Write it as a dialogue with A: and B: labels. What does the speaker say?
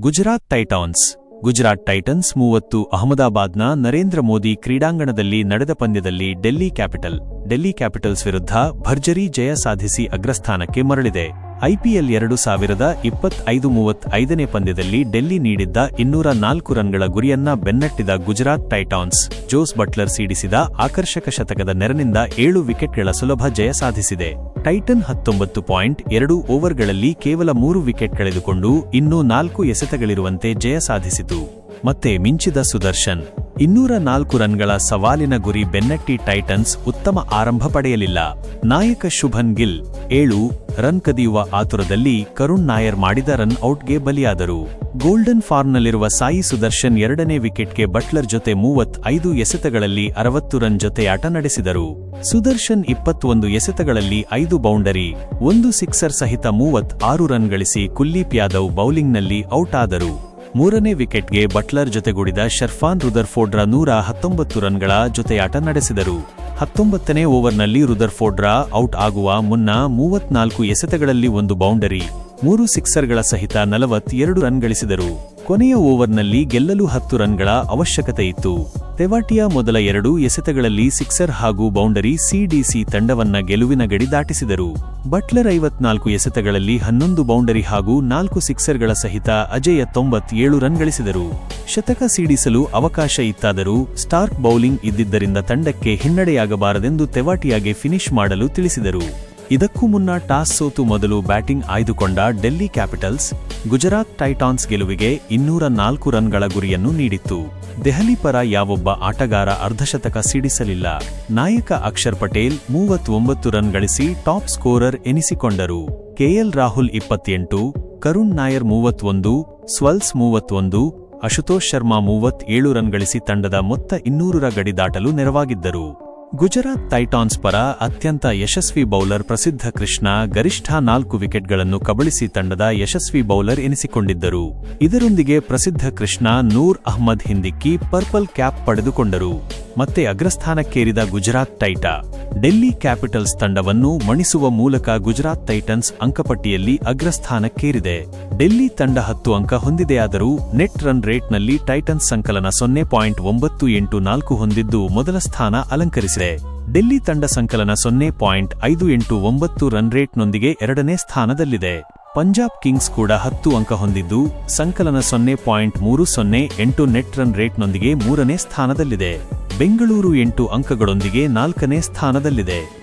A: Gujarat Titans. Gujarat Titans ಮೂವತ್ತು, ಅಹಮದಾಬಾದ್ನ ನರೇಂದ್ರ ಮೋದಿ ಕ್ರೀಡಾಂಗಣದಲ್ಲಿ ನಡೆದ ಪಂದ್ಯದಲ್ಲಿ ಡೆಲ್ಲಿ ಕ್ಯಾಪಿಟಲ್. ಡೆಲ್ಲಿ ಕ್ಯಾಪಿಟಲ್ಸ್ ವಿರುದ್ಧ ಭರ್ಜರಿ ಜಯ ಸಾಧಿಸಿ ಅಗ್ರಸ್ಥಾನಕ್ಕೆ ಮರಳಿದೆ. ಐಪಿಎಲ್ ಎರಡು ಸಾವಿರದ ಇಪ್ಪತ್ತೈದು ಮೂವತ್ತೈದನೇ ಪಂದ್ಯದಲ್ಲಿ ಡೆಲ್ಲಿ ನೀಡಿದ್ದ ಇನ್ನೂರ ನಾಲ್ಕು ರನ್ಗಳ ಗುರಿಯನ್ನ ಬೆನ್ನಟ್ಟಿದ ಗುಜರಾತ್ ಟೈಟಾನ್ಸ್, ಜೋಸ್ ಬಟ್ಲರ್ ಸಿಡಿಸಿದ ಆಕರ್ಷಕ ಶತಕದ ನೆರನಿಂದ ಏಳು ವಿಕೆಟ್ಗಳ ಸುಲಭ ಜಯ ಸಾಧಿಸಿದೆ. ಟೈಟನ್ ಹತ್ತೊಂಬತ್ತು ಪಾಯಿಂಟ್ ಎರಡು ಓವರ್ಗಳಲ್ಲಿ ಕೇವಲ ಮೂರು ವಿಕೆಟ್ ಕಳೆದುಕೊಂಡು ಇನ್ನೂ ನಾಲ್ಕು ಎಸೆತಗಳಿರುವಂತೆ ಜಯ ಸಾಧಿಸಿತು. ಮತ್ತೆ ಮಿಂಚಿದ ಸುದರ್ಶನ್ ಇನ್ನೂರ ನಾಲ್ಕು ರನ್ಗಳ ಸವಾಲಿನ ಗುರಿ ಬೆನ್ನಟ್ಟಿ ಟೈಟನ್ಸ್ ಉತ್ತಮ ಆರಂಭ ಪಡೆಯಲಿಲ್ಲ. ನಾಯಕ ಶುಭನ್ ಗಿಲ್ ಏಳು ರನ್ ಕದಿಯುವ ಆತುರದಲ್ಲಿ ಕರುಣ್ ನಾಯರ್ ಮಾಡಿದ ರನ್ ಔಟ್ಗೆ ಬಲಿಯಾದರು. ಗೋಲ್ಡನ್ ಫಾರ್ಮ್ನಲ್ಲಿರುವ ಸಾಯಿ ಸುದರ್ಶನ್ ಎರಡನೇ ವಿಕೆಟ್ಗೆ ಬಟ್ಲರ್ ಜೊತೆ ಮೂವತ್ತೈದು ಎಸೆತಗಳಲ್ಲಿ ಅರವತ್ತು ರನ್ ಜೊತೆಯಾಟ ನಡೆಸಿದರು. ಸುದರ್ಶನ್ ಇಪ್ಪತ್ತೊಂದು ಎಸೆತಗಳಲ್ಲಿ ಐದು ಬೌಂಡರಿ, ಒಂದು ಸಿಕ್ಸರ್ ಸಹಿತ ಮೂವತ್ ಆರು ರನ್ ಗಳಿಸಿ ಕುಲ್ದೀಪ್ ಯಾದವ್ ಬೌಲಿಂಗ್ನಲ್ಲಿ ಔಟ್ ಆದರು. ಮೂರನೇ ವಿಕೆಟ್ಗೆ ಬಟ್ಲರ್ ಜೊತೆಗೂಡಿದ ಶರ್ಫಾನ್ ರುದರ್ಫೋರ್ಡ್ರ ನೂರ ಹತ್ತೊಂಬತ್ತು ರನ್ಗಳ ಜೊತೆಯಾಟ ನಡೆಸಿದರು. ಹತ್ತೊಂಬತ್ತನೇ ಓವರ್ನಲ್ಲಿ ರುದರ್ಫೋರ್ಡ್ರ ಔಟ್ ಆಗುವ ಮುನ್ನ ಮೂವತ್ನಾಲ್ಕು ಎಸೆತಗಳಲ್ಲಿ ಒಂದು ಬೌಂಡರಿ, ಮೂರು ಸಿಕ್ಸರ್ಗಳ ಸಹಿತ ನಲವತ್ತೆರಡು ರನ್ ಗಳಿಸಿದರು. ಕೊನೆಯ ಓವರ್ನಲ್ಲಿ ಗೆಲ್ಲಲು ಹತ್ತು ರನ್ಗಳ ಅವಶ್ಯಕತೆ ಇತ್ತು. ತೆವಾಟಿಯಾ ಮೊದಲ ಎರಡು ಎಸೆತಗಳಲ್ಲಿ ಸಿಕ್ಸರ್ ಹಾಗೂ ಬೌಂಡರಿ ಸಿಡಿಸಿ ತಂಡವನ್ನ ಗೆಲುವಿನ ಗಡಿ ದಾಟಿಸಿದರು. ಬಟ್ಲರ್ ಐವತ್ನಾಲ್ಕು ಎಸೆತಗಳಲ್ಲಿ ಹನ್ನೊಂದು ಬೌಂಡರಿ ಹಾಗೂ ನಾಲ್ಕು ಸಿಕ್ಸರ್ಗಳ ಸಹಿತ ಅಜಯ ತೊಂಬತ್ತೇಳು ರನ್ ಗಳಿಸಿದರು. ಶತಕ ಸಿಡಿಸಲು ಅವಕಾಶ ಇತ್ತಾದರೂ ಸ್ಟಾರ್ಕ್ ಬೌಲಿಂಗ್ ಇದ್ದಿದ್ದರಿಂದ ತಂಡಕ್ಕೆ ಹಿನ್ನಡೆಯಾಗಬಾರದೆಂದು ತೆವಾಟಿಯಾಗೆ ಫಿನಿಶ್ ಮಾಡಲು ತಿಳಿಸಿದರು. ಇದಕ್ಕೂ ಮುನ್ನ ಟಾಸ್ ಸೋತು ಮೊದಲು ಬ್ಯಾಟಿಂಗ್ ಆಯ್ದುಕೊಂಡ ಡೆಲ್ಲಿ ಕ್ಯಾಪಿಟಲ್ಸ್ ಗುಜರಾತ್ ಟೈಟಾನ್ಸ್ ಗೆಲುವಿಗೆ ಇನ್ನೂರ ನಾಲ್ಕು ರನ್ಗಳ ಗುರಿಯನ್ನು ನೀಡಿತ್ತು. ದೆಹಲಿ ಪರ ಯಾವೊಬ್ಬ ಆಟಗಾರ ಅರ್ಧಶತಕ ಸಿಡಿಸಲಿಲ್ಲ. ನಾಯಕ ಅಕ್ಷರ್ ಪಟೇಲ್ ಮೂವತ್ತೊಂಬತ್ತು ರನ್ ಗಳಿಸಿ ಟಾಪ್ ಸ್ಕೋರರ್ ಎನಿಸಿಕೊಂಡರು. ಕೆಎಲ್ ರಾಹುಲ್ ಇಪ್ಪತ್ತೆಂಟು, ಕರುಣ್ ನಾಯರ್ ಮೂವತ್ತೊಂದು, ಸ್ವಲ್ಸ್ ಮೂವತ್ತೊಂದು, ಅಶುತೋಷ್ ಶರ್ಮಾ ಮೂವತ್ತೇಳು ರನ್ ಗಳಿಸಿ ತಂಡದ ಮೊತ್ತ ಇನ್ನೂರರ ಗಡಿ ದಾಟಲು ನೆರವಾಗಿದ್ದರು. ಗುಜರಾತ್ ಟೈಟಾನ್ಸ್ ಪರ ಅತ್ಯಂತ ಯಶಸ್ವಿ ಬೌಲರ್ ಪ್ರಸಿದ್ಧ ಕೃಷ್ಣ ಗರಿಷ್ಠ ನಾಲ್ಕು ವಿಕೆಟ್ಗಳನ್ನು ಕಬಳಿಸಿ ತಂಡದ ಯಶಸ್ವಿ ಬೌಲರ್ ಎನಿಸಿಕೊಂಡಿದ್ದರು. ಇದರೊಂದಿಗೆ ಪ್ರಸಿದ್ಧ ಕೃಷ್ಣ ನೂರ್ ಅಹ್ಮದ್ ಹಿಂದಿಕ್ಕಿ ಪರ್ಪಲ್ ಕ್ಯಾಪ್ ಪಡೆದುಕೊಂಡರು. ಮತ್ತೆ ಅಗ್ರಸ್ಥಾನಕ್ಕೇರಿದ ಗುಜರಾತ್ ಟೈಟಾ, ಡೆಲ್ಲಿ ಕ್ಯಾಪಿಟಲ್ಸ್ ತಂಡವನ್ನು ಮಣಿಸುವ ಮೂಲಕ ಗುಜರಾತ್ ಟೈಟನ್ಸ್ ಅಂಕಪಟ್ಟಿಯಲ್ಲಿ ಅಗ್ರಸ್ಥಾನಕ್ಕೇರಿದೆ. ಡೆಲ್ಲಿ ತಂಡ ಹತ್ತು ಅಂಕ ಹೊಂದಿದೆಯಾದರೂ ನೆಟ್ ರನ್ ರೇಟ್ನಲ್ಲಿ ಟೈಟನ್ಸ್ ಸಂಕಲನ ಸೊನ್ನೆ ಪಾಯಿಂಟ್ ಒಂಬತ್ತು ಎಂಟು ನಾಲ್ಕು ಹೊಂದಿದ್ದು ಮೊದಲ ಸ್ಥಾನ ಅಲಂಕರಿಸಿದೆ. ಡೆಲ್ಲಿ ತಂಡ ಸಂಕಲನ ಸೊನ್ನೆ ಪಾಯಿಂಟ್ ಐದು ಎಂಟು ಒಂಬತ್ತು ರನ್ ರೇಟ್ನೊಂದಿಗೆ ಎರಡನೇ ಸ್ಥಾನದಲ್ಲಿದೆ. ಪಂಜಾಬ್ ಕಿಂಗ್ಸ್ ಕೂಡ ಹತ್ತು ಅಂಕ ಹೊಂದಿದ್ದು ಸಂಕಲನ ಸೊನ್ನೆ ಪಾಯಿಂಟ್ ಮೂರು ಸೊನ್ನೆ ಎಂಟು ನೆಟ್ ರನ್ ರೇಟ್ನೊಂದಿಗೆ ಮೂರನೇ ಸ್ಥಾನದಲ್ಲಿದೆ. ಬೆಂಗಳೂರು ಎಂಟು ಅಂಕಗಳೊಂದಿಗೆ ನಾಲ್ಕನೇ ಸ್ಥಾನದಲ್ಲಿದೆ.